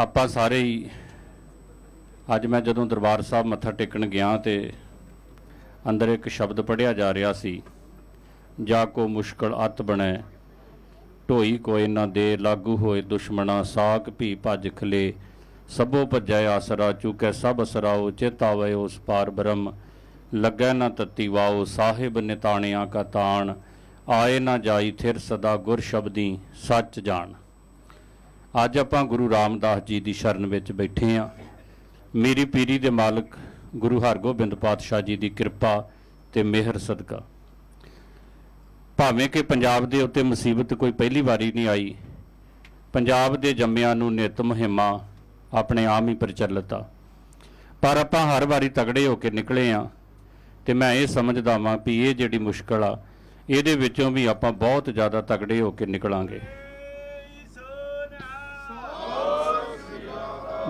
ਆਪਾਂ ਸਾਰੇ ਹੀ ਅੱਜ ਮੈਂ ਜਦੋਂ ਦਰਬਾਰ ਸਾਹਿਬ ਮੱਥਾ ਟੇਕਣ ਗਿਆ ਤੇ ਅੰਦਰ ਇੱਕ ਸ਼ਬਦ ਪੜਿਆ ਜਾ ਰਿਹਾ ਸੀ, ਜਾ ਕੋ ਮੁਸ਼ਕਲ ਅਤ ਬਣੈ, ਢੋਈ ਕੋਇ ਨਾ ਦੇ ਲਾਗੂ ਹੋਏ ਦੁਸ਼ਮਣਾ ਸਾਖ ਭੀ ਭਜ ਖਲੇ, ਸਭੋ ਭਜੈ ਆਸਰਾ, ਚੁਕੈ ਸਭ ਅਸਰਾਓ ਚੇਤਾਵੇ ਉਸ ਪਾਰ ਬ੍ਰਹਮ, ਲੱਗੈ ਨਾ ਤਤੀ ਵਾਓ, ਸਾਹਿਬ ਨਿਤਾਣਿਆਂ ਕਾ ਤਾਣ, ਆਏ ਨਾ ਜਾਈ ਥਿਰ ਸਦਾ ਗੁਰ ਸ਼ਬਦੀ ਸੱਚ ਜਾਣ। ਅੱਜ ਆਪਾਂ ਗੁਰੂ ਰਾਮਦਾਸ ਜੀ ਦੀ ਸ਼ਰਨ ਵਿੱਚ ਬੈਠੇ ਆ ਮੇਰੀ ਪੀਰੀ ਦੇ ਮਾਲਕ ਗੁਰੂ ਹਰਗੋਬਿੰਦ ਪਾਤਸ਼ਾਹ ਜੀ ਦੀ ਕਿਰਪਾ ਤੇ ਮਿਹਰ ਸਦਕਾ। ਭਾਵੇਂ ਕਿ ਪੰਜਾਬ ਦੇ ਉੱਤੇ ਮੁਸੀਬਤ ਕੋਈ ਪਹਿਲੀ ਵਾਰੀ ਨਹੀਂ ਆਈ, ਪੰਜਾਬ ਦੇ ਜੰਮਿਆਂ ਨੂੰ ਨਿਤ ਮੁਹਿੰਮਾਂ ਆਪਣੇ ਆਮ ਹੀ ਪ੍ਰਚਲਿਤ ਆ। ਪਰ ਆਪਾਂ ਹਰ ਵਾਰੀ ਤਗੜੇ ਹੋ ਕੇ ਨਿਕਲੇ ਆ ਤੇ ਮੈਂ ਇਹ ਸਮਝਦਾ ਵਾਂ ਵੀ ਇਹ ਜਿਹੜੀ ਮੁਸ਼ਕਲ ਆ, ਇਹਦੇ ਵਿੱਚੋਂ ਵੀ ਆਪਾਂ ਬਹੁਤ ਜ਼ਿਆਦਾ ਤਗੜੇ ਹੋ ਕੇ ਨਿਕਲਾਂਗੇ।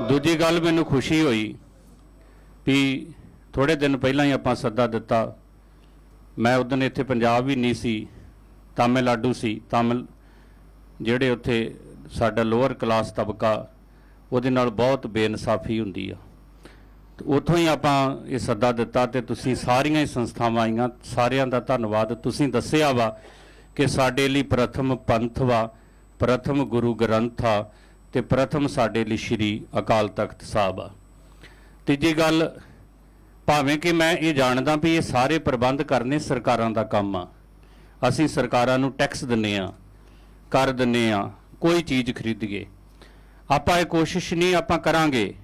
ਦੂਜੀ ਗੱਲ ਮੈਨੂੰ ਖੁਸ਼ੀ ਹੋਈ ਵੀ ਥੋੜੇ ਦਿਨ ਪਹਿਲਾਂ ਹੀ ਆਪਾਂ ਸੱਦਾ ਦਿੱਤਾ। ਮੈਂ ਉਦੋਂ ਇੱਥੇ ਪੰਜਾਬ ਵੀ ਨਹੀਂ ਸੀ, ਤਾਮਿਲਨਾਡੂ ਸੀ। ਤਾਮਿਲ ਜਿਹੜੇ ਉੱਥੇ ਸਾਡਾ ਲੋਅਰ ਕਲਾਸ ਤਬਕਾ, ਉਹਦੇ ਨਾਲ ਬਹੁਤ ਬੇਇਨਸਾਫੀ ਹੁੰਦੀ ਆ। ਤੇ ਉੱਥੋਂ ਹੀ ਆਪਾਂ ਇਹ ਸੱਦਾ ਦਿੱਤਾ ਤੇ ਤੁਸੀਂ ਸਾਰੀਆਂ ਹੀ ਸੰਸਥਾਵਾਂ ਆਈਆਂ। ਸਾਰਿਆਂ ਦਾ ਧੰਨਵਾਦ। ਤੁਸੀਂ ਦੱਸਿਆ ਵਾ ਕਿ ਸਾਡੇ ਲਈ ਪ੍ਰਥਮ ਪੰਥ ਵਾ, ਪ੍ਰਥਮ ਗੁਰੂ ਗ੍ਰੰਥ ਆ। ਤੇ ਪ੍ਰਥਮ ਸਾਡੇ ਲਈ ਸ਼੍ਰੀ ਅਕਾਲ ਤਖਤ ਸਾਹਿਬ ਆ। ਤੀਜੀ ਗੱਲ, ਭਾਵੇਂ ਕਿ ਮੈਂ ਇਹ ਜਾਣਦਾ ਵੀ ਇਹ ਸਾਰੇ ਪ੍ਰਬੰਧ ਕਰਨੇ ਸਰਕਾਰਾਂ ਦਾ ਕੰਮ ਆ। ਅਸੀਂ ਸਰਕਾਰਾਂ ਨੂੰ ਟੈਕਸ ਦਿੰਨੇ ਆ, ਕਰ ਦਿੰਨੇ ਆ, ਕੋਈ ਚੀਜ਼ ਖਰੀਦੀਏ। ਆਪਾਂ ਇਹ ਕੋਸ਼ਿਸ਼ ਨਹੀਂ ਆਪਾਂ ਕਰਾਂਗੇ।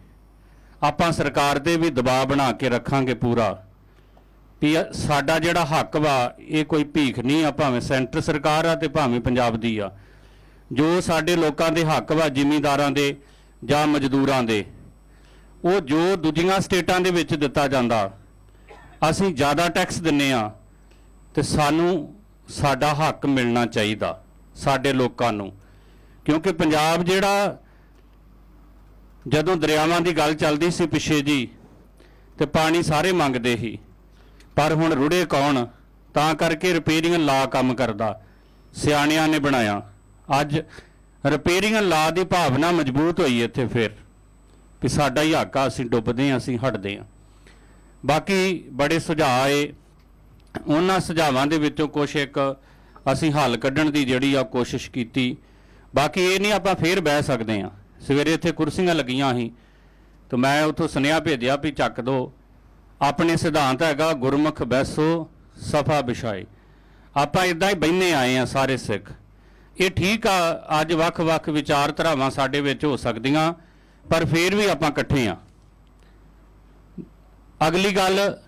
ਆਪਾਂ ਸਰਕਾਰ ਦੇ ਵੀ ਦਬਾਅ ਬਣਾ ਕੇ ਰੱਖਾਂਗੇ ਪੂਰਾ। ਵੀ ਇਹ ਸਾਡਾ ਜਿਹੜਾ ਹੱਕ ਵਾ, ਇਹ ਕੋਈ ਭੀਖ ਨਹੀਂ ਆ, ਭਾਵੇਂ ਸੈਂਟਰ ਸਰਕਾਰ ਆ ਤੇ ਭਾਵੇਂ ਪੰਜਾਬ ਦੀ ਆ। ਜੋ ਸਾਡੇ ਲੋਕਾਂ ਦੇ ਹੱਕ ਵਾ, ਜ਼ਿਮੀਂਦਾਰਾਂ ਦੇ ਜਾਂ ਮਜ਼ਦੂਰਾਂ ਦੇ, ਉਹ ਜੋ ਦੂਜੀਆਂ ਸਟੇਟਾਂ ਦੇ ਵਿੱਚ ਦਿੱਤਾ ਜਾਂਦਾ, ਅਸੀਂ ਜ਼ਿਆਦਾ ਟੈਕਸ ਦਿੰਨੇ ਆ ਤੇ ਸਾਨੂੰ ਸਾਡਾ ਹੱਕ ਮਿਲਣਾ ਚਾਹੀਦਾ ਸਾਡੇ ਲੋਕਾਂ ਨੂੰ। ਕਿਉਂਕਿ ਪੰਜਾਬ ਜਿਹੜਾ ਜਦੋਂ ਦਰਿਆਵਾਂ ਦੀ ਗੱਲ ਚੱਲਦੀ ਸੀ ਪਿੱਛੇ ਜੀ ਤੇ ਪਾਣੀ ਸਾਰੇ ਮੰਗਦੇ ਸੀ, ਪਰ ਹੁਣ ਰੁੜੇ ਕੌਣ? ਤਾਂ ਕਰਕੇ ਰਿਪੇਅਰਿੰਗ ਲਾ ਕੰਮ ਕਰਦਾ, ਸਿਆਣਿਆਂ ਨੇ ਬਣਾਇਆ। ਅੱਜ ਰਿਪੇਅਰਿੰਗ ਲਾ ਦੀ ਭਾਵਨਾ ਮਜ਼ਬੂਤ ਹੋਈ ਇੱਥੇ ਫਿਰ ਵੀ ਸਾਡਾ ਹੀ ਹੱਕ ਆ, ਅਸੀਂ ਡੁੱਬਦੇ ਹਾਂ, ਅਸੀਂ ਹਟਦੇ ਹਾਂ। ਬਾਕੀ ਬੜੇ ਸੁਝਾਅ ਆਏ। ਉਹਨਾਂ ਸੁਝਾਵਾਂ ਦੇ ਵਿੱਚੋਂ ਕੁਝ ਇੱਕ ਅਸੀਂ ਹੱਲ ਕੱਢਣ ਦੀ ਜਿਹੜੀ ਆ ਕੋਸ਼ਿਸ਼ ਕੀਤੀ। ਬਾਕੀ ਇਹ ਨਹੀਂ ਆਪਾਂ ਫੇਰ ਬਹਿ ਸਕਦੇ ਆ ਸਵੇਰੇ ਇੱਥੇ ਕੁਰਸੀਆਂ ਲੱਗੀਆਂ ਸੀ ਤੇ ਮੈਂ ਉੱਥੋਂ ਸੁਨੇਹਾ ਭੇਜਿਆ ਵੀ ਚੱਕ ਦੋ। ਆਪਣੇ ਸਿਧਾਂਤ ਹੈਗਾ, ਗੁਰਮੁਖ ਬੈਸੋ ਸਫਾ ਵਿਛਾਏ ਆਪਾਂ ਇਦਾਂ ਹੀ ਬੈਨੇ ਆਏ ਆ ਸਾਰੇ ਸਿੱਖ। ਇਹ ਠੀਕ ਆ, ਅੱਜ ਵੱਖ-ਵੱਖ ਵਿਚਾਰ ਧਰਾਵਾਂ ਸਾਡੇ ਵਿੱਚ ਹੋ ਸਕਦੀਆਂ, ਪਰ ਫਿਰ ਵੀ ਆਪਾਂ ਇਕੱਠੇ ਆ। ਅਗਲੀ ਗੱਲ,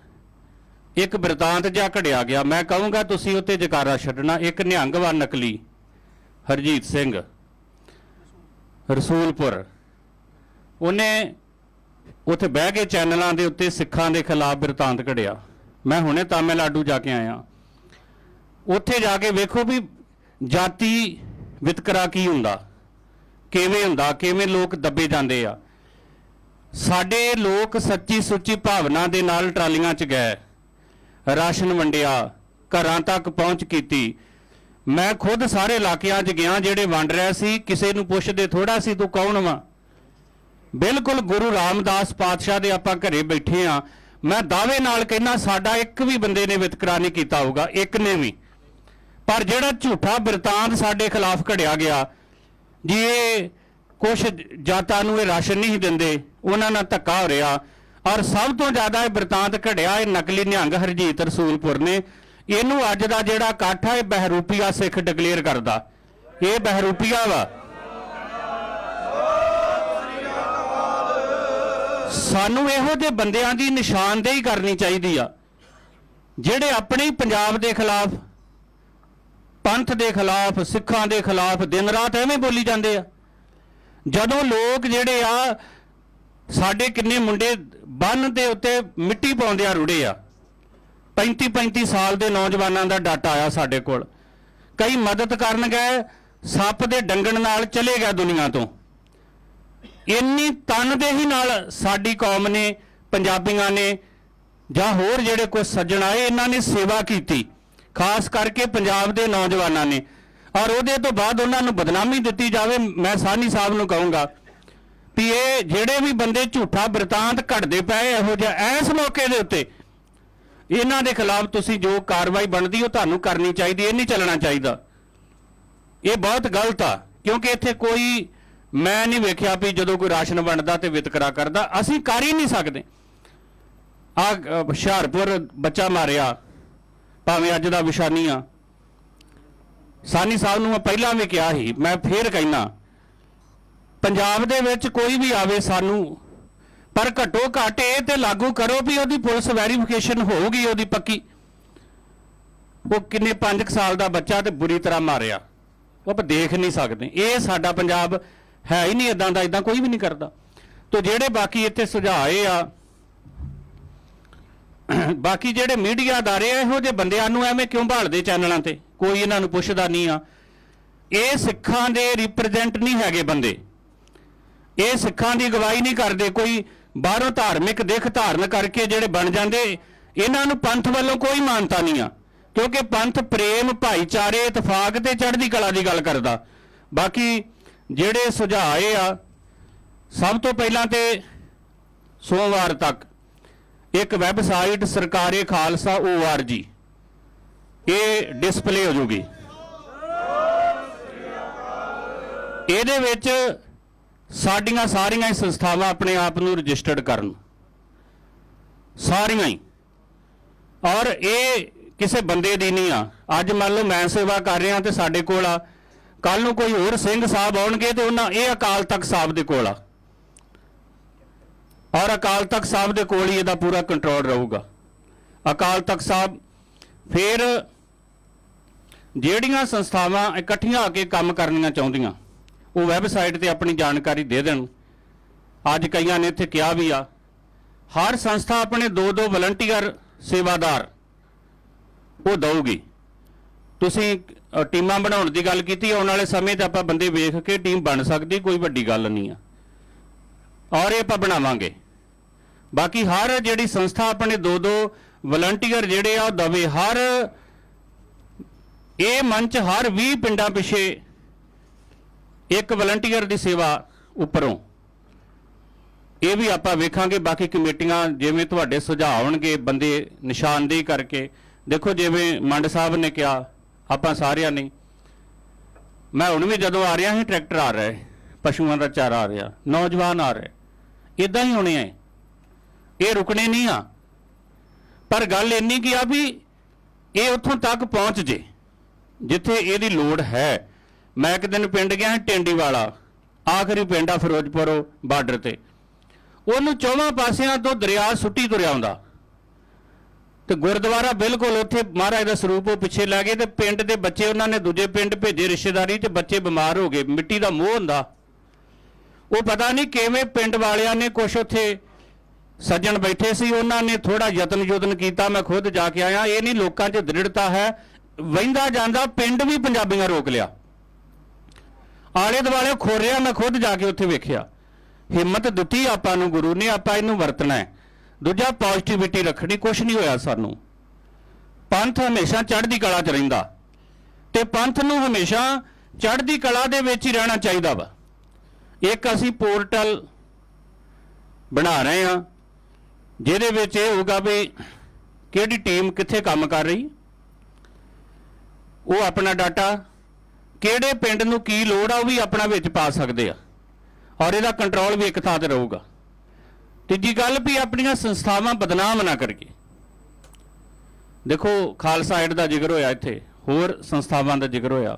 ਇੱਕ ਬਿਰਤਾਂਤ ਜਿਹਾ ਘੜਿਆ ਗਿਆ। ਮੈਂ ਕਹੂੰਗਾ, ਤੁਸੀਂ ਉੱਤੇ ਜਕਾਰਾ ਛੱਡਣਾ। ਇੱਕ ਨਿਹੰਗਵਾ ਨਕਲੀ, ਹਰਜੀਤ ਸਿੰਘ, ਰਸੂਲਪੁਰ। ਉਹਨੇ ਉੱਥੇ ਬਹਿ ਕੇ ਚੈਨਲਾਂ ਦੇ ਉੱਤੇ ਸਿੱਖਾਂ ਦੇ ਖਿਲਾਫ ਬਿਰਤਾਂਤ ਘੜਿਆ। ਮੈਂ ਹੁਣੇ ਤਾਮਿਲਨਾਡੂ ਜਾ ਕੇ ਆਇਆ। ਉੱਥੇ ਜਾ ਕੇ ਵੇਖੋ ਵੀ ਜਾਤੀ ਵਿਤਕਰਾ ਕੀ ਹੁੰਦਾ? ਕਿਵੇਂ ਹੁੰਦਾ? ਕਿਵੇਂ ਲੋਕ ਦੱਬੇ ਜਾਂਦੇ ਆ? ਸਾਡੇ ਲੋਕ ਸੱਚੀ ਸੁੱਚੀ ਭਾਵਨਾ ਦੇ ਨਾਲ ਟਰਾਲੀਆਂ 'ਚ ਗਏ। ਰਾਸ਼ਨ ਵੰਡਿਆ, ਘਰਾਂ ਤੱਕ ਪਹੁੰਚ ਕੀਤੀ। ਮੈਂ ਖੁਦ ਸਾਰੇ ਇਲਾਕਿਆਂ 'ਚ ਗਿਆ ਜਿਹੜੇ ਵੰਡ ਰਿਹਾ ਸੀ, ਕਿਸੇ ਨੂੰ ਪੁੱਛਦੇ ਥੋੜਾ ਸੀ, ਤੂੰ ਕੌਣ ਵਾ? ਬਿਲਕੁਲ ਗੁਰੂ ਰਾਮਦਾਸ ਪਾਤਸ਼ਾਹ ਦੇ ਆਪਾਂ ਘਰੇ ਬੈਠੇ ਆ। ਮੈਂ ਦਾਅਵੇ ਨਾਲ ਕਹਿੰਦਾ, ਸਾਡਾ ਇੱਕ ਵੀ ਬੰਦੇ ਨੇ ਵਿਤਕਰਾ ਨਹੀਂ ਕੀਤਾ ਹੋਊਗਾ, ਇੱਕ ਨੇ ਵੀ। ਪਰ ਜਿਹੜਾ ਝੂਠਾ ਬਿਰਤਾਂਤ ਸਾਡੇ ਖਿਲਾਫ ਘੜਿਆ ਗਿਆ, ਜੀ ਇਹ ਕੁਛ ਜਾਤਾਂ ਨੂੰ ਇਹ ਰਾਸ਼ਨ ਨਹੀਂ ਦਿੰਦੇ, ਉਹਨਾਂ ਨਾਲ ਧੱਕਾ ਹੋ ਰਿਹਾ। ਔਰ ਸਭ ਤੋਂ ਜ਼ਿਆਦਾ ਇਹ ਬਿਰਤਾਂਤ ਘੜਿਆ ਇਹ ਨਕਲੀ ਨਿਹੰਗ ਹਰਜੀਤ ਰਸੂਲਪੁਰ ਨੇ। ਇਹਨੂੰ ਅੱਜ ਦਾ ਜਿਹੜਾ ਇਕੱਠ ਆ, ਇਹ ਬਹਿਰੂਪੀਆ ਸਿੱਖ ਡਿਕਲੇਅਰ ਕਰਦਾ। ਇਹ ਬਹਿਰੂਪੀਆ ਵਾ। ਸਾਨੂੰ ਇਹੋ ਜਿਹੇ ਬੰਦਿਆਂ ਦੀ ਨਿਸ਼ਾਨਦੇਹੀ ਕਰਨੀ ਚਾਹੀਦੀ ਆ, ਜਿਹੜੇ ਆਪਣੇ ਪੰਜਾਬ ਦੇ ਖਿਲਾਫ ਪੰਥ ਦੇ ਖਿਲਾਫ, ਸਿੱਖਾਂ ਦੇ ਖਿਲਾਫ ਦਿਨ ਰਾਤ ਐਵੇਂ ਬੋਲੀ ਜਾਂਦੇ ਆ। ਜਦੋਂ ਲੋਕ ਜਿਹੜੇ ਆ, ਸਾਡੇ ਕਿੰਨੇ ਮੁੰਡੇ ਬੰਨ ਦੇ ਉੱਤੇ ਮਿੱਟੀ ਪਾਉਂਦੇ ਆ ਰੁੜੇ ਆ। 35 35 ਸਾਲ ਦੇ ਨੌਜਵਾਨਾਂ ਦਾ ਡਾਟਾ ਆਇਆ ਸਾਡੇ ਕੋਲ। ਕਈ ਮਦਦ ਕਰਨ ਗਏ, ਸੱਪ ਦੇ ਡੰਗਣ ਨਾਲ ਚਲੇ ਗਿਆ ਦੁਨੀਆ ਤੋਂ। ਇੰਨੀ ਤਨਦੇਹੀ ਨਾਲ ਸਾਡੀ ਕੌਮ ਨੇ, ਪੰਜਾਬੀਆਂ ਨੇ ਜਾਂ ਹੋਰ ਜਿਹੜੇ ਕੁਝ ਸੱਜਣ ਆਏ, ਇਹਨਾਂ ਨੇ ਸੇਵਾ ਕੀਤੀ। ਖਾਸ ਕਰਕੇ ਪੰਜਾਬ ਦੇ ਨੌਜਵਾਨਾਂ ਨੇ। ਔਰ ਉਹਦੇ ਤੋਂ ਬਾਅਦ ਉਹਨਾਂ ਨੂੰ ਬਦਨਾਮੀ ਦਿੱਤੀ ਜਾਵੇ, ਮੈਂ ਸਾਨੀ ਸਾਹਿਬ ਨੂੰ ਕਹੂੰਗਾ ਵੀ ਇਹ ਜਿਹੜੇ ਵੀ ਬੰਦੇ ਝੂਠਾ ਬਿਰਤਾਂਤ ਘੜਦੇ ਪਏ ਇਹੋ ਜਿਹਾ ਇਸ ਮੌਕੇ ਦੇ ਉੱਤੇ, ਇਹਨਾਂ ਦੇ ਖਿਲਾਫ ਤੁਸੀਂ ਜੋ ਕਾਰਵਾਈ ਬਣਦੀ, ਉਹ ਤੁਹਾਨੂੰ ਕਰਨੀ ਚਾਹੀਦੀ, ਇਹ ਨਹੀਂ ਚੱਲਣਾ ਚਾਹੀਦਾ। ਇਹ ਬਹੁਤ ਗਲਤ ਆ, ਕਿਉਂਕਿ ਇੱਥੇ ਕੋਈ, ਮੈਂ ਨਹੀਂ ਵੇਖਿਆ ਵੀ ਜਦੋਂ ਕੋਈ ਰਾਸ਼ਨ ਵੰਡਦਾ ਤੇ ਵਿਤਕਰਾ ਕਰਦਾ, ਅਸੀਂ ਕਰ ਹੀ ਨਹੀਂ ਸਕਦੇ। ਆ ਹੁਸ਼ਿਆਰਪੁਰ ਬੱਚਾ ਮਾਰਿਆ। ਭਾਵੇਂ ਅੱਜ ਦਾ ਵਿਸ਼ਾਨੀ ਆ। ਸਾਨੀ ਸਾਹਿਬ ਨੂੰ ਮੈਂ ਪਹਿਲਾਂ ਵੀ ਕਿਹਾ ਸੀ, ਮੈਂ ਫੇਰ ਕਹਿਣਾ ਪੰਜਾਬ ਦੇ ਵਿੱਚ ਕੋਈ ਵੀ ਆਵੇ ਸਾਨੂੰ, ਪਰ ਘੱਟੋ ਘੱਟ ਇਹ ਤੇ ਲਾਗੂ ਕਰੋ ਵੀ ਉਹਦੀ ਪੁਲਿਸ ਵੈਰੀਫਿਕੇਸ਼ਨ ਹੋਊਗੀ, ਉਹਦੀ ਪੱਕੀ। ਉਹ ਕਿੰਨੇ 5 ਸਾਲ ਦਾ ਬੱਚਾ ਤੇ ਬੁਰੀ ਤਰ੍ਹਾਂ ਮਾਰਿਆ। ਉਹ ਆਪਾਂ ਦੇਖ ਨਹੀਂ ਸਕਦੇ। ਇਹ ਸਾਡਾ ਪੰਜਾਬ ਹੈ ਹੀ ਨਹੀਂ ਇਦਾਂ ਦਾ ਇਦਾਂ ਕੋਈ ਵੀ ਨਹੀਂ ਕਰਦਾ। ਤੋ ਜਿਹੜੇ ਬਾਕੀ ਇੱਥੇ ਸੁਝਾਏ ਆ ਬਾਕੀ ਜਿਹੜੇ ਮੀਡੀਆ ਅਦਾਰੇ ਆ, ਇਹੋ ਜਿਹੇ ਬੰਦਿਆਂ ਨੂੰ ਐਵੇਂ ਕਿਉਂ ਭਾਲਦੇ ਚੈਨਲਾਂ ਤੇ? ਕੋਈ ਇਹਨਾਂ ਨੂੰ ਪੁੱਛਦਾ ਨਹੀਂ ਆ। ਇਹ ਸਿੱਖਾਂ ਦੇ ਰਿਪਰੈਜ਼ੈਂਟ ਨਹੀਂ ਹੈਗੇ ਬੰਦੇ। ਇਹ ਸਿੱਖਾਂ ਦੀ ਅਗਵਾਈ ਨਹੀਂ ਕਰਦੇ। ਕੋਈ ਬਾਹਰੋਂ ਧਾਰਮਿਕ ਦਿੱਖ ਧਾਰਨ ਕਰਕੇ ਜਿਹੜੇ ਬਣ ਜਾਂਦੇ, ਇਹਨਾਂ ਨੂੰ ਪੰਥ ਵੱਲੋਂ ਕੋਈ ਮਾਨਤਾ ਨਹੀਂ ਆ। ਕਿਉਂਕਿ ਪੰਥ ਪ੍ਰੇਮ, ਭਾਈਚਾਰੇ, ਇਤਫਾਕ ਤੇ ਚੜ੍ਹਦੀ ਕਲਾ ਦੀ ਗੱਲ ਕਰਦਾ। ਬਾਕੀ ਜਿਹੜੇ ਸੁਝਾਏ ਆ, ਸਭ ਤੋਂ ਪਹਿਲਾਂ ਤੇ ਸੋਮਵਾਰ ਤੱਕ ਇੱਕ ਵੈਬਸਾਈਟ ਸਰਕਾਰੇ ਖਾਲਸਾ org ਇਹ ਡਿਸਪਲੇ ਹੋ ਜੂਗੀ। ਇਹਦੇ ਵਿੱਚ ਸਾਡੀਆਂ ਸਾਰੀਆਂ ਹੀ ਸੰਸਥਾਵਾਂ ਆਪਣੇ ਆਪ ਨੂੰ ਰਜਿਸਟਰਡ ਕਰਨ। ਸਾਰੀਆਂ ਹੀ। ਔਰ ਇਹ ਕਿਸੇ ਬੰਦੇ ਦੀ ਨਹੀਂ ਆ। ਅੱਜ ਮੰਨ ਲਓ ਮੈਂ ਸੇਵਾ ਕਰ ਰਿਹਾ ਤੇ ਸਾਡੇ ਕੋਲ ਆ। ਕੱਲ ਨੂੰ ਕੋਈ ਹੋਰ ਸਿੰਘ ਸਾਹਿਬ ਆਉਣਗੇ ਤੇ ਉਹਨਾਂ ਇਹ ਅਕਾਲ ਤਖਤ ਸਾਹਿਬ ਦੇ ਕੋਲ ਆ। ਔਰ ਅਕਾਲ ਤਖਤ ਸਾਹਿਬ ਦੇ ਕੋਲ ਹੀ ਇਹਦਾ ਪੂਰਾ ਕੰਟਰੋਲ ਰਹੂਗਾ। ਅਕਾਲ ਤਖਤ ਸਾਹਿਬ ਫਿਰ ਜਿਹੜੀਆਂ ਸੰਸਥਾਵਾਂ ਇਕੱਠੀਆਂ ਆ ਕੇ ਕੰਮ ਕਰਨੀਆਂ ਚਾਹੁੰਦੀਆਂ, ਉਹ ਵੈਬਸਾਈਟ ਤੇ ਆਪਣੀ ਜਾਣਕਾਰੀ ਦੇ ਦੇਣ। ਅੱਜ ਕਈਆਂ ਨੇ ਇੱਥੇ ਕਿਹਾ ਵੀ ਆ, ਹਰ ਸੰਸਥਾ ਆਪਣੇ ਦੋ ਦੋ ਵਲੰਟੀਅਰ ਸੇਵਾਦਾਰ, ਉਹ ਦਊਗੀ। ਤੁਸੀਂ ਟੀਮਾਂ ਬਣਾਉਣ ਦੀ ਗੱਲ ਕੀਤੀ, ਆਉਣ ਵਾਲੇ ਸਮੇਂ 'ਤੇ ਆਪਾਂ ਬੰਦੇ ਵੇਖ ਕੇ ਟੀਮ ਬਣ ਸਕਦੀ, ਕੋਈ ਵੱਡੀ ਗੱਲ ਨਹੀਂ ਆ। ਔਰ ਇਹ ਆਪਾਂ ਬਣਾਵਾਂਗੇ। ਬਾਕੀ ਹਰ ਜਿਹੜੀ ਸੰਸਥਾ ਆਪਣੇ ਦੋ ਦੋ ਵਲੰਟੀਅਰ ਜਿਹੜੇ ਆ ਉਹ ਦਵੇ, ਹਰ ਇਹ ਮੰਚ ਹਰ 20 ਪਿੰਡਾਂ ਪਿਛੇ ਇੱਕ ਵਲੰਟੀਅਰ ਦੀ ਸੇਵਾ ਉੱਪਰੋਂ। ਇਹ ਵੀ ਆਪਾਂ ਵੇਖਾਂਗੇ, ਬਾਕੀ ਕਮੇਟੀਆਂ ਜਿਵੇਂ ਤੁਹਾਡੇ ਸੁਝਾਅ ਆਉਣਗੇ, ਬੰਦੇ ਨਿਸ਼ਾਨਦੇਹੀ ਕਰਕੇ। ਦੇਖੋ ਜਿਵੇਂ ਮੰਡ ਸਾਹਿਬ ਨੇ ਕਿਹਾ, ਆਪਾਂ ਸਾਰਿਆਂ ਨੇ। ਮੈਂ ਹੁਣ ਵੀ ਜਦੋਂ ਆ ਰਿਹਾ ਸੀ, ਟਰੈਕਟਰ ਆ ਰਿਹਾ ਪਸ਼ੂਆਂ ਦਾ ਚਾਰਾ ਆ ਰਿਹਾ, ਨੌਜਵਾਨ ਆ ਰਿਹਾ ਇਦਾਂ ਹੀ ਹੋਣੇ ਆ ਇਹ। ਰੁਕਣੇ ਨਹੀਂ ਆ। ਪਰ ਗੱਲ ਇੰਨੀ ਕੀ ਆ ਵੀ ਇਹ ਉੱਥੋਂ ਤੱਕ ਪਹੁੰਚ ਜੇ, ਜਿੱਥੇ ਇਹਦੀ ਲੋੜ ਹੈ। ਮੈਂ ਇੱਕ ਦਿਨ ਪਿੰਡ ਗਿਆ ਸੀ ਵਾਲਾ ਆਖਰੀ ਪਿੰਡ ਆ ਫਿਰੋਜ਼ਪੁਰ ਬਾਰਡਰ ਤੇ। ਉਹਨੂੰ ਚੌਵਾਂ ਪਾਸਿਆਂ ਤੋਂ ਦਰਿਆ ਸੁੱਟੀ ਤੁਰਿਆ ਆਉਂਦਾ। ਤੇ ਗੁਰਦੁਆਰਾ ਬਿਲਕੁਲ ਉੱਥੇ ਮਹਾਰਾਜ ਦਾ ਸਰੂਪ ਉਹ ਪਿੱਛੇ ਲੈ ਗਏ ਤੇ ਪਿੰਡ ਦੇ ਬੱਚੇ ਉਹਨਾਂ ਨੇ ਦੂਜੇ ਪਿੰਡ ਭੇਜੇ ਰਿਸ਼ਤੇਦਾਰੀ ਤੇ ਬੱਚੇ ਬਿਮਾਰ ਹੋ ਗਏ, ਮਿੱਟੀ ਦਾ ਮੋਹ ਹੁੰਦਾ। ਉਹ ਪਤਾ ਨਹੀਂ ਕਿਵੇਂ ਪਿੰਡ ਵਾਲਿਆਂ ਨੇ ਕੁਛ ਉੱਥੇ ਸੱਜਣ ਬੈਠੇ ਸੀ, ਉਹਨਾਂ ਨੇ ਥੋੜਾ ਯਤਨ ਯੋਤਨ ਕੀਤਾ, ਮੈਂ ਖੁਦ ਜਾ ਕੇ ਆਇਆ। ਇਹ ਨਹੀਂ ਲੋਕਾਂ 'ਚ ਦ੍ਰਿੜਤਾ ਹੈ। ਵਹਿੰਦਾ ਜਾਂਦਾ, ਪਿੰਡ ਵੀ ਪੰਜਾਬੀਆਂ ਰੋਕ ਲਿਆ। ਆਲੇ ਦੁਆਲੇ ਖੋਰਿਆ ਮੈਂ ਖੁਦ ਜਾ ਕੇ ਉੱਥੇ ਵੇਖਿਆ। ਹਿੰਮਤ ਦਿੱਤੀ ਆਪਾਂ ਨੂੰ, ਗੁਰੂ ਨੇ, ਆਪਾਂ ਇਹਨੂੰ ਵਰਤਣਾ ਹੈ। ਦੂਜਾ ਪੋਜ਼ਿਟਿਵਿਟੀ ਰੱਖਣੀ, ਕੁਛ ਨਹੀਂ ਹੋਇਆ ਸਾਨੂੰ। ਪੰਥ ਹਮੇਸ਼ਾ ਚੜ੍ਹਦੀ ਕਲਾ 'ਚ ਰਹਿੰਦਾ। ਤੇ ਪੰਥ ਨੂੰ ਹਮੇਸ਼ਾ ਚੜ੍ਹਦੀ ਕਲਾ ਦੇ ਵਿੱਚ ਹੀ ਰਹਿਣਾ ਚਾਹੀਦਾ ਵਾ। ਇੱਕ ਅਸੀਂ ਪੋਰਟਲ ਬਣਾ ਰਹੇ ਹਾਂ, ਜਿਹਦੇ ਵਿੱਚ ਇਹ ਹੋਊਗਾ ਵੀ ਕਿਹੜੀ ਟੀਮ ਕਿੱਥੇ ਕੰਮ ਕਰ ਰਹੀ, ਉਹ ਆਪਣਾ ਡਾਟਾ ਕਿਹੜੇ ਪਿੰਡ ਨੂੰ ਕੀ ਲੋੜ ਆ, ਉਹ ਵੀ ਆਪਣਾ ਵਿੱਚ ਪਾ ਸਕਦੇ ਆ, ਔਰ ਇਹਦਾ ਕੰਟਰੋਲ ਵੀ ਇੱਕ ਥਾਂ ਤੇ ਰਹੂਗਾ। ਤੀਜੀ ਗੱਲ ਵੀ ਆਪਣੀਆਂ ਸੰਸਥਾਵਾਂ ਬਦਨਾਮ ਨਾ ਕਰਕੇ ਦੇਖੋ, ਖਾਲਸਾ ਏਡ ਦਾ ਜ਼ਿਕਰ ਹੋਇਆ ਇੱਥੇ, ਹੋਰ ਸੰਸਥਾਵਾਂ ਦਾ ਜ਼ਿਕਰ ਹੋਇਆ।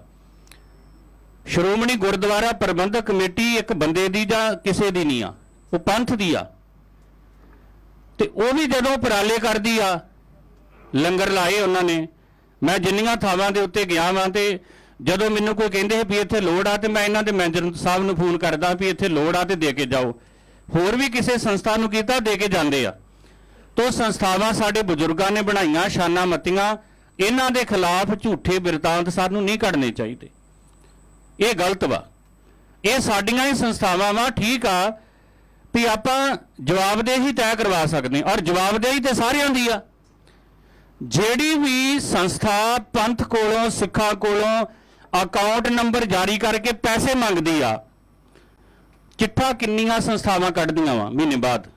ਸ਼੍ਰੋਮਣੀ ਗੁਰਦੁਆਰਾ ਪ੍ਰਬੰਧਕ ਕਮੇਟੀ ਇੱਕ ਬੰਦੇ ਦੀ ਜਾਂ ਕਿਸੇ ਦੀ ਨਹੀਂ ਆ, ਉਹ ਪੰਥ ਦੀ ਆ। ਤੇ ਉਹ ਵੀ ਜਦੋਂ ਉਪਰਾਲੇ ਕਰਦੀ ਆ, ਲੰਗਰ ਲਾਏ ਉਹਨਾਂ ਨੇ, ਮੈਂ ਜਿੰਨੀਆਂ ਥਾਵਾਂ ਦੇ ਉੱਤੇ ਗਿਆ ਵਾਂ ਤੇ ਜਦੋਂ ਮੈਨੂੰ ਕੋਈ ਕਹਿੰਦੇ ਵੀ ਇੱਥੇ ਲੋੜ ਆ ਤੇ ਮੈਂ ਇਹਨਾਂ ਦੇ ਮੈਨੇਜਰ ਸਾਹਿਬ ਨੂੰ ਫੋਨ ਕਰਦਾ ਵੀ ਇੱਥੇ ਲੋੜ ਆ ਤੇ ਦੇ ਕੇ ਜਾਓ। ਹੋਰ ਵੀ ਕਿਸੇ ਸੰਸਥਾ ਨੂੰ ਕੀਤਾ, ਦੇ ਕੇ ਜਾਂਦੇ ਆ। ਤੋ ਸੰਸਥਾਵਾਂ ਸਾਡੇ ਬਜ਼ੁਰਗਾਂ ਨੇ ਬਣਾਈਆਂ ਸ਼ਾਨਾ ਮਤੀਆਂ ਇਹਨਾਂ ਦੇ ਖਿਲਾਫ ਝੂਠੇ ਬਿਰਤਾਂਤ ਸਾਨੂੰ ਨਹੀਂ ਕੱਢਣੇ ਚਾਹੀਦੇ। ਇਹ ਗਲਤ ਵਾ। ਇਹ ਸਾਡੀਆਂ ਹੀ ਸੰਸਥਾਵਾਂ ਵਾ, ਠੀਕ ਆ, ਵੀ ਆਪਾਂ ਜਵਾਬਦੇਹੀ ਤੈਅ ਕਰਵਾ ਸਕਦੇ ਹਾਂ। ਔਰ ਜਵਾਬਦੇਹੀ ਤੇ ਸਾਰਿਆਂ ਦੀ ਆ। ਜਿਹੜੀ ਵੀ ਸੰਸਥਾ ਪੰਥ ਕੋਲੋਂ, ਸਿੱਖਾਂ ਕੋਲੋਂ ਅਕਾਊਂਟ ਨੰਬਰ ਜਾਰੀ ਕਰਕੇ ਪੈਸੇ ਮੰਗਦੀ ਆ ਚਿੱਠਾ ਕਿੰਨੀਆਂ ਸੰਸਥਾਵਾਂ ਕੱਢਦੀਆਂ ਵਾ? ਮਹੀਨੇ ਬਾਅਦ,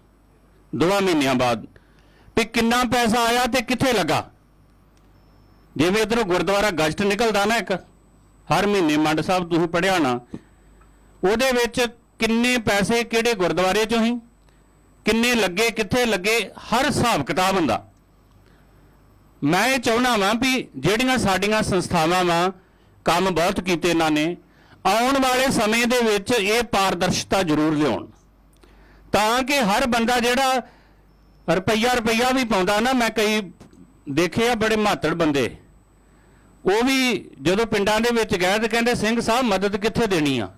ਦੋਵਾਂ ਮਹੀਨਿਆਂ ਬਾਅਦ। ਵੀ ਕਿੰਨਾ ਪੈਸਾ ਆਇਆ ਤੇ ਕਿੱਥੇ ਲੱਗਾ? ਜਿਵੇਂ ਇਧਰੋਂ ਗੁਰਦੁਆਰਾ ਗਜਟ ਨਿਕਲਦਾ ਨਾ ਇੱਕ। ਹਰ ਮਹੀਨੇ ਮੰਡ ਸਾਹਿਬ ਤੁਸੀਂ ਪੜਿਆ ਨਾ ਉਹਦੇ ਵਿੱਚ ਕਿੰਨੇ ਪੈਸੇ ਕਿਹੜੇ ਗੁਰਦੁਆਰੇ ਚੋਂ ਹੀ ਕਿੰਨੇ ਲੱਗੇ, ਕਿੱਥੇ ਲੱਗੇ? ਹਰ ਹਿਸਾਬ ਕਿਤਾਬ ਹੁੰਦਾ। ਮੈਂ ਇਹ ਚਾਹੁੰਦਾ ਵਾਂ ਵੀ ਜਿਹੜੀਆਂ ਸਾਡੀਆਂ ਸੰਸਥਾਵਾਂ ਵਾਂ, ਕੰਮ ਬਹੁਤ ਕੀਤੇ ਇਹਨਾਂ ਨੇ, ਆਉਣ ਵਾਲੇ ਸਮੇਂ ਦੇ ਵਿੱਚ ਇਹ ਪਾਰਦਰਸ਼ਤਾ ਜ਼ਰੂਰ ਲਿਆਉਣ। ਤਾਂ ਕਿ ਹਰ ਬੰਦਾ ਜਿਹੜਾ ਰੁਪਈਆ ਰੁਪਈਆ ਵੀ ਪਾਉਂਦਾ ਨਾ, ਮੈਂ ਕਈ ਦੇਖੇ ਆ ਬੜੇ ਮਾਤੜ ਬੰਦੇ। ਉਹ ਵੀ ਜਦੋਂ ਪਿੰਡਾਂ ਦੇ ਵਿੱਚ ਗਏ ਤੇ ਕਹਿੰਦੇ, ਸਿੰਘ ਸਾਹਿਬ, ਮਦਦ ਕਿੱਥੇ ਦੇਣੀ ਆ?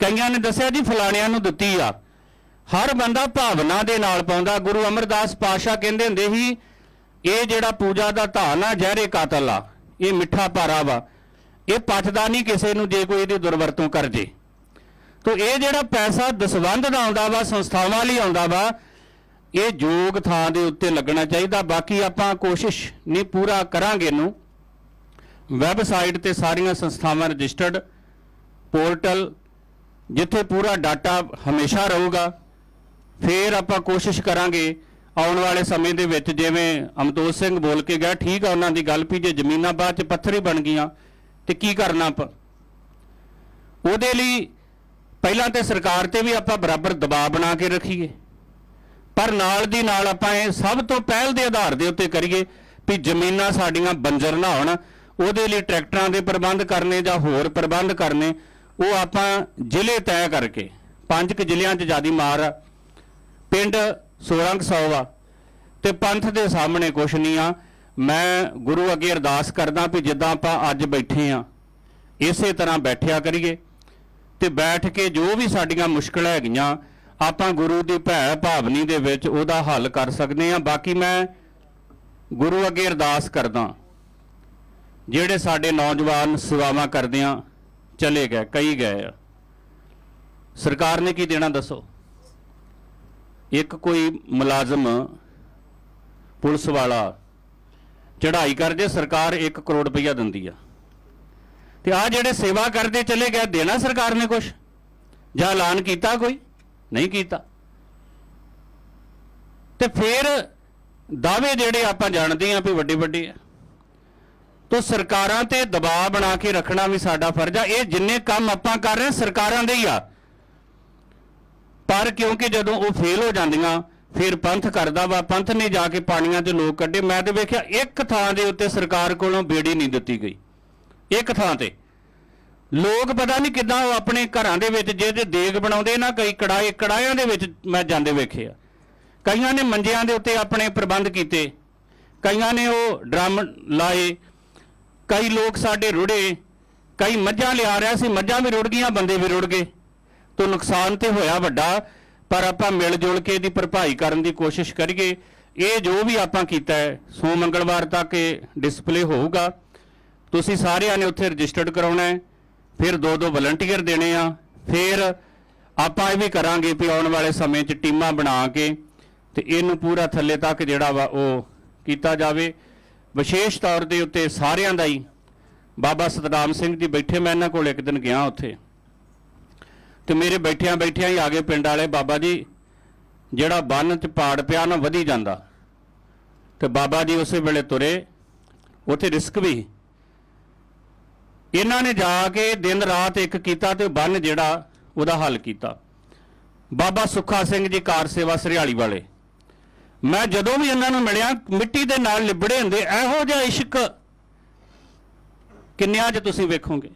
ਕਈਆਂ ਨੇ ਦੱਸਿਆ ਜੀ, ਫਲਾਣਿਆਂ ਨੂੰ ਦਿੱਤੀ ਆ। ਹਰ ਬੰਦਾ ਭਾਵਨਾ ਦੇ ਨਾਲ ਪਾਉਂਦਾ। ਗੁਰੂ ਅਮਰਦਾਸ ਪਾਸ਼ਾ ਕਹਿੰਦੇ ਹੁੰਦੇ ਸੀ, ਇਹ ਜਿਹੜਾ ਪੂਜਾ ਦਾ ਧਾਨ ਆ, ਜ਼ਹਿਰੇ ਕਾਤਲ ਆ, ਇਹ ਮਿੱਠਾ ਭਾਰਾ ਵਾ। ਇਹ ਪਚਦਾ ਨਹੀਂ ਕਿਸੇ ਨੂੰ ਜੇ ਕੋਈ ਇਹਦੀ ਦੁਰਵਰਤੋਂ ਕਰ ਜੇ। ਤੋ ਇਹ ਜਿਹੜਾ ਪੈਸਾ ਦਸਵੰਧ ਦਾ ਆਉਂਦਾ ਵਾ, ਸੰਸਥਾਵਾਂ ਲਈ ਆਉਂਦਾ ਵਾ, ਇਹ ਯੋਗ ਥਾਂ ਦੇ ਉੱਤੇ ਲੱਗਣਾ ਚਾਹੀਦਾ। ਬਾਕੀ ਆਪਾਂ ਕੋਸ਼ਿਸ਼ ਨਹੀਂ ਪੂਰਾ ਕਰਾਂਗੇ ਇਹਨੂੰ। ਵੈਬਸਾਈਟ ਤੇ ਸਾਰੀਆਂ ਸੰਸਥਾਵਾਂ ਰਜਿਸਟਰਡ, ਪੋਰਟਲ, ਜਿੱਥੇ ਪੂਰਾ ਡਾਟਾ ਹਮੇਸ਼ਾ ਰਹੂਗਾ। ਫਿਰ ਆਪਾਂ ਕੋਸ਼ਿਸ਼ ਕਰਾਂਗੇ ਆਉਣ ਵਾਲੇ ਸਮੇਂ ਦੇ ਵਿੱਚ ਜਿਵੇਂ ਅਮਤੋਜ ਸਿੰਘ ਬੋਲ ਕੇ ਗਿਆ, ਠੀਕ ਆ ਉਹਨਾਂ ਦੀ ਗੱਲ ਵੀ ਜੇ ਜ਼ਮੀਨਾਂ ਬਾਅਦ ਚ ਪੱਥਰੀ ਬਣ ਗਈਆਂ, ਤੇ ਕੀ ਕਰਨਾ ਆਪਾਂ? ਉਹਦੇ ਲਈ ਪਹਿਲਾਂ ਤੇ ਸਰਕਾਰ ਤੇ ਵੀ ਆਪਾਂ ਬਰਾਬਰ ਦਬਾਅ ਬਣਾ ਕੇ ਰੱਖੀਏ। ਪਰ ਨਾਲ ਦੀ ਨਾਲ ਆਪਾਂ ਇਹ ਸਭ ਤੋਂ ਪਹਿਲ ਦੇ ਆਧਾਰ ਦੇ ਉੱਤੇ ਕਰੀਏ ਵੀ ਜ਼ਮੀਨਾਂ ਸਾਡੀਆਂ ਬੰਜਰ ਨਾ ਹੋਣ। ਉਹਦੇ ਲਈ ਟਰੈਕਟਰਾਂ ਦੇ ਪ੍ਰਬੰਧ ਕਰਨੇ ਜਾਂ ਹੋਰ ਪ੍ਰਬੰਧ ਕਰਨੇ, ਉਹ ਆਪਾਂ ਜ਼ਿਲ੍ਹੇ ਤੈਅ ਕਰਕੇ, ਪੰਜ ਕੁ ਜ਼ਿਲ੍ਹਿਆਂ 'ਚ ਜਿਆਦੀ ਮਾਰ ਆ। ਪਿੰਡ 1600 ਆ ਤੇ ਪੰਥ ਦੇ ਸਾਹਮਣੇ ਕੁਛ ਨਹੀਂ ਆ। ਮੈਂ ਗੁਰੂ ਅੱਗੇ ਅਰਦਾਸ ਕਰਦਾ ਵੀ ਜਿੱਦਾਂ ਆਪਾਂ ਅੱਜ ਬੈਠੇ ਆ, ਇਸੇ ਤਰ੍ਹਾਂ ਬੈਠਿਆ ਕਰੀਏ ਤੇ ਬੈਠ ਕੇ ਜੋ ਵੀ ਸਾਡੀਆਂ ਮੁਸ਼ਕਲਾਂ ਹੈਗੀਆਂ, ਆਪਾਂ ਗੁਰੂ ਦੀ ਭੈ ਭਾਵਨੀ ਦੇ ਵਿੱਚ ਉਹਦਾ ਹੱਲ ਕਰ ਸਕਦੇ ਆ। ਬਾਕੀ ਮੈਂ ਗੁਰੂ ਅੱਗੇ ਅਰਦਾਸ ਕਰਦਾ। ਜਿਹੜੇ ਸਾਡੇ ਨੌਜਵਾਨ ਸੇਵਾਵਾਂ ਕਰਦੇ ਆ, ਚਲੇ ਗਏ ਕਈ ਗਏ ਆ। ਸਰਕਾਰ ਨੇ ਕੀ ਦੇਣਾ ਦੱਸੋ? ਇੱਕ ਕੋਈ ਮੁਲਾਜ਼ਮ ਪੁਲਿਸ ਵਾਲਾ ਚੜ੍ਹਾਈ ਕਰ ਜੇ ਸਰਕਾਰ 1 ਕਰੋੜ ਰੁਪਈਆ ਦਿੰਦੀ ਆ। ਤੇ ਆ ਜਿਹੜੇ ਸੇਵਾ ਕਰਦੇ ਚਲੇ ਗਏ, ਦੇਣਾ ਸਰਕਾਰ ਨੇ ਕੁਝ ਜਾਂ ਐਲਾਨ ਕੀਤਾ ਕੋਈ? ਨਹੀਂ ਕੀਤਾ। ਤੇ ਫਿਰ ਦਾਅਵੇ ਜਿਹੜੇ ਆਪਾਂ ਜਾਣਦੇ ਆਂ ਵੀ ਵੱਡੇ ਵੱਡੇ ਆ। ਤੋ ਸਰਕਾਰਾਂ ਤੇ ਦਬਾਅ ਬਣਾ ਕੇ ਰੱਖਣਾ ਵੀ ਸਾਡਾ ਫਰਜ਼ ਆ। ਇਹ ਜਿੰਨੇ ਕੰਮ ਆਪਾਂ ਕਰ ਰਹੇ ਹਾਂ, ਸਰਕਾਰਾਂ ਦੇ ਹੀ ਆ। ਪਰ ਕਿਉਂਕਿ ਜਦੋਂ ਉਹ ਫੇਲ ਹੋ ਜਾਂਦੀਆਂ ਫਿਰ ਪੰਥ ਕਰਦਾ ਵਾ ਪੰਥ ਨੇ ਜਾ ਕੇ ਪਾਣੀਆਂ 'ਚ ਲੋਕ ਕੱਢੇ। ਮੈਂ ਤੇ ਵੇਖਿਆ ਇੱਕ ਥਾਂ ਦੇ ਉੱਤੇ ਸਰਕਾਰ ਕੋਲੋਂ ਬੇੜੀ ਨਹੀਂ ਦਿੱਤੀ ਗਈ। ਇੱਕ ਥਾਂ ਤੇ। ਲੋਕ ਪਤਾ ਨਹੀਂ ਕਿੱਦਾਂ ਉਹ ਆਪਣੇ ਘਰਾਂ ਦੇ ਵਿੱਚ ਜੇ ਤੇ ਦੇਗ ਬਣਾਉਂਦੇ ਨਾ ਕਈ ਕੜਾਏ ਕੜਾਇਆਂ ਦੇ ਵਿੱਚ ਮੈਂ ਜਾਂਦੇ ਵੇਖੇ ਆ। ਕਈਆਂ ਨੇ ਮੰਜਿਆਂ ਦੇ ਉੱਤੇ ਆਪਣੇ ਪ੍ਰਬੰਧ ਕੀਤੇ। ਕਈਆਂ ਨੇ ਉਹ ਡਰਮ ਲਾਏ। ਕਈ ਲੋਕ ਸਾਡੇ ਰੁੜੇ, ਕਈ ਮੱਝਾਂ ਲਿਆ ਰਿਆ ਸੀ, ਮੱਝਾਂ ਵੀ ਰੁੜ ਗਈਆਂ, ਬੰਦੇ ਵੀ ਰੁੜ ਗਏ। ਤੋ ਨੁਕਸਾਨ ਤੇ ਹੋਇਆ ਵੱਡਾ, ਪਰ ਆਪਾਂ ਮਿਲ ਜੁਲ ਕੇ ਇਹਦੀ ਭਰਪਾਈ ਕਰਨ ਦੀ ਕੋਸ਼ਿਸ਼ ਕਰੀਏ। ਇਹ ਜੋ ਵੀ ਆਪਾਂ ਕੀਤਾ ਹੈ ਸੋ ਮੰਗਲਵਾਰ ਤੱਕ ਇਹ ਡਿਸਪਲੇ ਹੋਊਗਾ। ਤੁਸੀਂ ਸਾਰਿਆਂ ਨੇ ਉੱਥੇ ਰਜਿਸਟਰਡ ਕਰਾਉਣਾ ਹੈ, ਫਿਰ ਦੋ ਦੋ ਵਲੰਟੀਅਰ ਦੇਣੇ ਆ, ਫਿਰ ਆਪਾਂ ਇਹ ਵੀ ਕਰਾਂਗੇ ਵੀ ਆਉਣ ਵਾਲੇ ਸਮੇਂ 'ਚ ਟੀਮਾਂ ਬਣਾ ਕੇ ਤੇ ਇਹਨੂੰ ਪੂਰਾ ਥੱਲੇ ਤੱਕ ਜਿਹੜਾ ਵਾ ਉਹ ਕੀਤਾ ਜਾਵੇ। ਵਿਸ਼ੇਸ਼ ਤੌਰ ਦੇ ਉੱਤੇ ਸਾਰਿਆਂ ਦਾ ਹੀ ਬਾਬਾ ਸਤਨਾਮ ਸਿੰਘ ਜੀ ਬੈਠੇ, ਮੈਂ ਇਹਨਾਂ ਕੋਲ ਇੱਕ ਦਿਨ ਗਿਆ ਉੱਥੇ। ਤੇ ਮੇਰੇ ਬੈਠਿਆਂ ਬੈਠਿਆਂ ਹੀ ਆ ਗਏ ਪਿੰਡ ਵਾਲੇ, ਬਾਬਾ ਜੀ, ਜਿਹੜਾ ਬੰਨ 'ਚ ਪਾੜ ਪਿਆ ਨਾ ਵਧੀ ਜਾਂਦਾ। ਤੇ ਬਾਬਾ ਜੀ ਉਸੇ ਵੇਲੇ ਤੁਰੇ, ਉੱਥੇ ਰਿਸਕ ਵੀ। ਇਹਨਾਂ ਨੇ ਜਾ ਕੇ ਦਿਨ ਰਾਤ ਇੱਕ ਕੀਤਾ ਤੇ ਬੰਨ ਜਿਹੜਾ ਉਹਦਾ ਹੱਲ ਕੀਤਾ। ਬਾਬਾ ਸੁੱਖਾ ਸਿੰਘ ਜੀ ਕਾਰ ਸੇਵਾ ਸਰਿਆਲੀ ਵਾਲੇ। ਮੈਂ ਜਦੋਂ ਵੀ ਇਹਨਾਂ ਨੂੰ ਮਿਲਿਆ, ਮਿੱਟੀ ਦੇ ਨਾਲ ਲਿਬੜੇ ਹੁੰਦੇ, ਇਹੋ ਜਿਹਾ ਇਸ਼ਕ ਕਿੰਨਿਆਂ 'ਚ ਤੁਸੀਂ ਵੇਖੋਗੇ?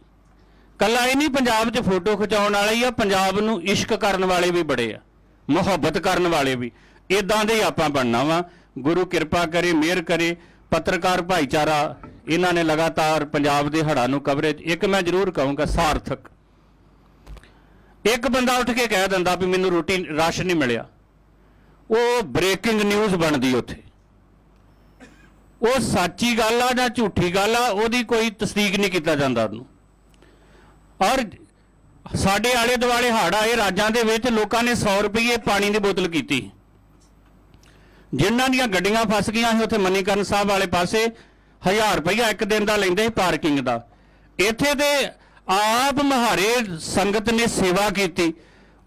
ਕੱਲਾ ਇਹ ਨਹੀਂ ਪੰਜਾਬ 'ਚ ਫੋਟੋ ਖਿਚਾਉਣ ਵਾਲੇ ਹੀ ਆ, ਪੰਜਾਬ ਨੂੰ ਇਸ਼ਕ ਕਰਨ ਵਾਲੇ ਵੀ ਬੜੇ ਆ, ਮੁਹੱਬਤ ਕਰਨ ਵਾਲੇ ਵੀ। ਇਦਾਂ ਦੇ ਹੀ ਆਪਾਂ ਬਣਨਾ ਵਾ। ਗੁਰੂ ਕਿਰਪਾ ਕਰੇ, ਮਿਹਰ ਕਰੇ, ਪੱਤਰਕਾਰ ਭਾਈਚਾਰਾ ਇਹਨਾਂ ਨੇ ਲਗਾਤਾਰ ਪੰਜਾਬ ਦੇ ਹੜ੍ਹਾਂ ਨੂੰ ਕਵਰੇਜ। ਇੱਕ ਮੈਂ ਜ਼ਰੂਰ ਕਹੂੰਗਾ, ਸਾਰਥਕ। ਇੱਕ ਬੰਦਾ ਉੱਠ ਕੇ ਕਹਿ ਦਿੰਦਾ ਵੀ ਮੈਨੂੰ ਰੋਟੀ ਰਾਸ਼ਨ ਨਹੀਂ ਮਿਲਿਆ। ਉਹ ਬ੍ਰੇਕਿੰਗ ਨਿਊਜ਼ ਬਣਦੀ ਉੱਥੇ। ਉਹ ਸੱਚੀ ਗੱਲ ਆ ਜਾਂ ਝੂਠੀ ਗੱਲ ਆ, ਉਹਦੀ ਕੋਈ ਤਸਦੀਕ ਨਹੀਂ ਕੀਤਾ ਜਾਂਦਾ ਉਹਨੂੰ। ਔਰ ਸਾਡੇ ਆਲੇ ਦੁਆਲੇ ਹੜ੍ਹ ਆਏ ਰਾਜਾਂ ਦੇ ਵਿੱਚ, ਲੋਕਾਂ ਨੇ 100 ਰੁਪਏ ਪਾਣੀ ਦੀ ਬੋਤਲ ਕੀਤੀ। ਜਿਨ੍ਹਾਂ ਦੀਆਂ ਗੱਡੀਆਂ ਫਸ ਗਈਆਂ ਸੀ ਉੱਥੇ ਮਨੀਕਰਨ ਸਾਹਿਬ ਵਾਲੇ ਪਾਸੇ 1000 ਰੁਪਇਆ ਇੱਕ ਦਿਨ ਦਾ ਲੈਂਦੇ ਸੀ ਪਾਰਕਿੰਗ ਦਾ। ਇੱਥੇ ਤੇ ਆਪ ਮਹਾਰੇ ਸੰਗਤ ਨੇ ਸੇਵਾ ਕੀਤੀ।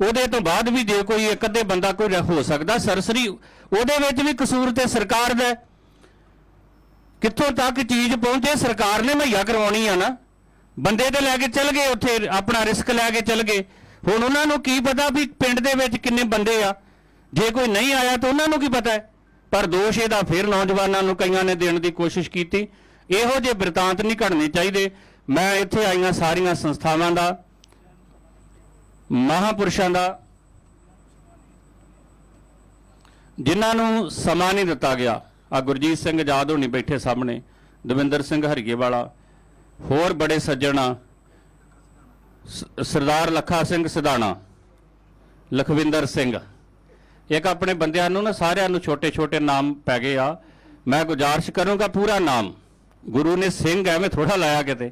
ਉਹਦੇ ਤੋਂ ਬਾਅਦ ਵੀ ਜੇ ਕੋਈ ਇੱਕ ਅੱਧੇ ਬੰਦਾ ਕੋਈ ਹੋ ਸਕਦਾ, ਸਰਸਰੀ, ਉਹਦੇ ਵਿੱਚ ਵੀ ਕਸੂਰ ਤੇ ਸਰਕਾਰ ਦਾ ਕਿੱਥੋਂ ਤੱਕ ਚੀਜ਼ ਪਹੁੰਚੇ, ਸਰਕਾਰ ਨੇ ਮੁਹੱਈਆ ਕਰਵਾਉਣੀ ਆ ਨਾ। ਬੰਦੇ ਤੇ ਲੈ ਕੇ ਚੱਲ ਗਏ, ਉੱਥੇ ਆਪਣਾ ਰਿਸਕ ਲੈ ਕੇ ਚੱਲ ਗਏ। ਹੁਣ ਉਹਨਾਂ ਨੂੰ ਕੀ ਪਤਾ ਵੀ ਪਿੰਡ ਦੇ ਵਿੱਚ ਕਿੰਨੇ ਬੰਦੇ ਆ। ਜੇ ਕੋਈ ਨਹੀਂ ਆਇਆ ਤਾਂ ਉਹਨਾਂ ਨੂੰ ਕੀ ਪਤਾ ਹੈ? ਪਰ ਦੋਸ਼ ਇਹਦਾ ਫਿਰ ਨੌਜਵਾਨਾਂ ਨੂੰ ਕਈਆਂ ਨੇ ਦੇਣ ਦੀ ਕੋਸ਼ਿਸ਼ ਕੀਤੀ। ਇਹੋ ਜਿਹੇ ਬਿਰਤਾਂਤ ਨਹੀਂ ਘੜਨੇ ਚਾਹੀਦੇ। ਮੈਂ ਇੱਥੇ ਆਈਆਂ ਸਾਰੀਆਂ ਸੰਸਥਾਵਾਂ ਦਾ ਮਹਾਪੁਰਸ਼ਾਂ ਦਾ, ਜਿਨ੍ਹਾਂ ਨੂੰ ਸਮਾਂ ਨਹੀਂ ਦਿੱਤਾ ਗਿਆ। ਆ ਗੁਰਜੀਤ ਸਿੰਘ ਆਜ਼ਾਦ ਹੋਣੀ ਬੈਠੇ ਸਾਹਮਣੇ, ਦਵਿੰਦਰ ਸਿੰਘ ਹਰੀਏ ਵਾਲਾ ਹੋਰ ਬੜੇ ਸੱਜਣ ਸਰਦਾਰ ਲੱਖਾ ਸਿੰਘ ਸਿਧਾਣਾ, ਲਖਵਿੰਦਰ ਸਿੰਘ। ਇੱਕ ਆਪਣੇ ਬੰਦਿਆਂ ਨੂੰ ਨਾ ਸਾਰਿਆਂ ਨੂੰ ਛੋਟੇ ਛੋਟੇ ਨਾਮ ਪੈ ਗਏ ਆ। ਮੈਂ ਗੁਜ਼ਾਰਿਸ਼ ਕਰੂੰਗਾ ਪੂਰਾ ਨਾਮ। ਗੁਰੂ ਨੇ ਸਿੰਘ ਐਵੇਂ ਥੋੜਾ ਲਾਇਆ ਕਿਤੇ।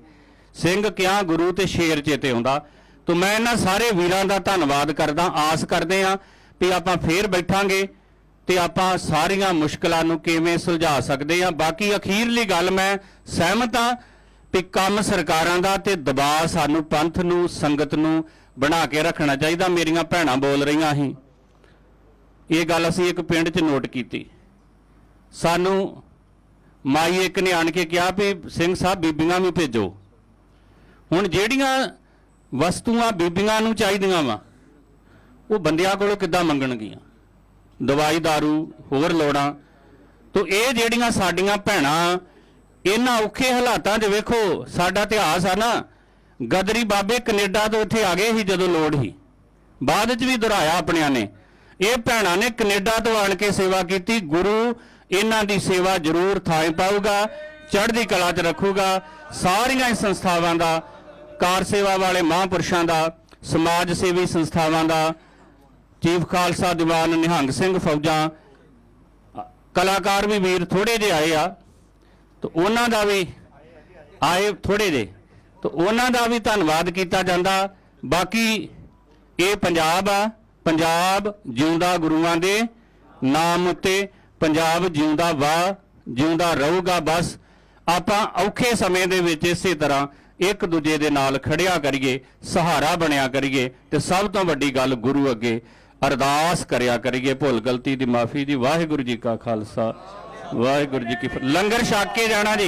ਸਿੰਘ ਕਿਆ ਗੁਰੂ ਤੇ ਸ਼ੇਰ ਚੇਤੇ ਆਉਂਦਾ ਤੋ ਮੈਂ ਇਹਨਾਂ ਸਾਰੇ ਵੀਰਾਂ ਦਾ ਧੰਨਵਾਦ ਕਰਦਾ, ਆਸ ਕਰਦੇ ਆ ਵੀ ਆਪਾਂ ਫੇਰ ਬੈਠਾਂਗੇ ਤੇ ਆਪਾਂ ਸਾਰੀਆਂ ਮੁਸ਼ਕਲਾਂ ਨੂੰ ਕਿਵੇਂ ਸੁਲਝਾ ਸਕਦੇ ਆ ਬਾਕੀ ਅਖੀਰਲੀ ਗੱਲ ਮੈਂ ਸਹਿਮਤ ਆ ਵੀ ਕੰਮ ਸਰਕਾਰਾਂ ਦਾ ਤੇ ਦਬਾਅ ਸਾਨੂੰ ਪੰਥ ਨੂੰ, ਸੰਗਤ ਨੂੰ ਬਣਾ ਕੇ ਰੱਖਣਾ ਚਾਹੀਦਾ। ਮੇਰੀਆਂ ਭੈਣਾਂ ਬੋਲ ਰਹੀਆਂ ਸੀ। ਇਹ ਗੱਲ ਅਸੀਂ ਇੱਕ ਪਿੰਡ 'ਚ ਨੋਟ ਕੀਤੀ। ਸਾਨੂੰ ਮਾਈ ਇੱਕ ਨੇ ਆਣ ਕੇ ਕਿਹਾ ਵੀ ਸਿੰਘ ਸਾਹਿਬ, ਬੀਬੀਆਂ ਵੀ ਭੇਜੋ। ਹੁਣ ਜਿਹੜੀਆਂ ਵਸਤੂਆਂ ਬੀਬੀਆਂ ਨੂੰ ਚਾਹੀਦੀਆਂ ਵਾ। ਉਹ ਬੰਦਿਆਂ ਕੋਲੋਂ ਕਿੱਦਾਂ ਮੰਗਣਗੀਆਂ? ਦਵਾਈ दारू ਹੋਰ ਲੋੜਾਂ। ਤੋ ਇਹ ਜਿਹੜੀਆਂ ਸਾਡੀਆਂ ਭੈਣਾਂ, ਇਹਨਾਂ ਔਖੇ ਹਾਲਾਤਾਂ 'ਚ ਵੇਖੋ, ਸਾਡਾ ਇਤਿਹਾਸ ਆ ਨਾ। ਗਦਰੀ ਬਾਬੇ ਕੈਨੇਡਾ ਤੋਂ ਇੱਥੇ ਆ ਗਏ ਸੀ ਜਦੋਂ ਲੋੜ ਸੀ। ਬਾਅਦ 'ਚ ਵੀ ਦੁਹਰਾਇਆ ਆਪਣਿਆਂ ਨੇ। ਇਹ ਭੈਣਾਂ ਨੇ ਕੈਨੇਡਾ ਤੋਂ ਆਣ ਕੇ ਸੇਵਾ ਕੀਤੀ। ਗੁਰੂ ਇਹਨਾਂ ਦੀ ਸੇਵਾ ਜ਼ਰੂਰ ਥਾਂ ਪਾਊਗਾ, ਚੜ੍ਹਦੀ ਕਲਾ 'ਚ ਰੱਖੂਗਾ। ਸਾਰੀਆਂ ਸੰਸਥਾਵਾਂ ਦਾ ਕਾਰ ਸੇਵਾ ਵਾਲੇ ਮਹਾਂਪੁਰਸ਼ਾਂ ਦਾ, ਸਮਾਜ ਸੇਵੀ ਸੰਸਥਾਵਾਂ ਦਾ, ਚੀਫ ਖਾਲਸਾ ਦੀਵਾਨ ਨਿਹੰਗ ਸਿੰਘ ਫੌਜਾਂ, ਕਲਾਕਾਰ ਵੀ ਵੀਰ ਥੋੜੇ ਜਿਹੇ ਆਏ ਆ, ਤੇ ਉਹਨਾਂ ਦਾ ਵੀ ਆਏ ਥੋੜੇ ਜਿਹੇ। ਤੇ ਉਹਨਾਂ ਦਾ ਵੀ ਧੰਨਵਾਦ ਕੀਤਾ ਜਾਂਦਾ। ਬਾਕੀ ਇਹ ਪੰਜਾਬ ਆ, ਪੰਜਾਬ ਜਿਉਂਦਾ ਗੁਰੂਆਂ ਦੇ ਨਾਮ ਉੱਤੇ, ਪੰਜਾਬ ਜਿਉਂਦਾ ਵਾ ਜਿਉਂਦਾ ਰਹੂਗਾ ਬਸ। ਆਪਾਂ ਔਖੇ ਸਮੇਂ ਦੇ ਵਿੱਚ ਇਸੇ ਤਰ੍ਹਾਂ ਇੱਕ ਦੂਜੇ ਦੇ ਨਾਲ ਖੜਿਆ ਕਰੀਏ, ਸਹਾਰਾ ਬਣਿਆ ਕਰੀਏ ਤੇ ਸਭ ਤੋਂ ਵੱਡੀ ਗੱਲ ਗੁਰੂ ਅੱਗੇ ਅਰਦਾਸ ਕਰਿਆ ਕਰੀਏ। ਭੁੱਲ ਗਲਤੀ ਦੀ ਮਾਫੀ ਦੀ। ਵਾਹਿਗੁਰੂ ਜੀ ਕਾ ਖਾਲਸਾ, ਵਾਹਿਗੁਰੂ ਜੀ ਕੀ ਲੰਗਰ ਛਕ ਕੇ ਜਾਣਾ ਜੀ।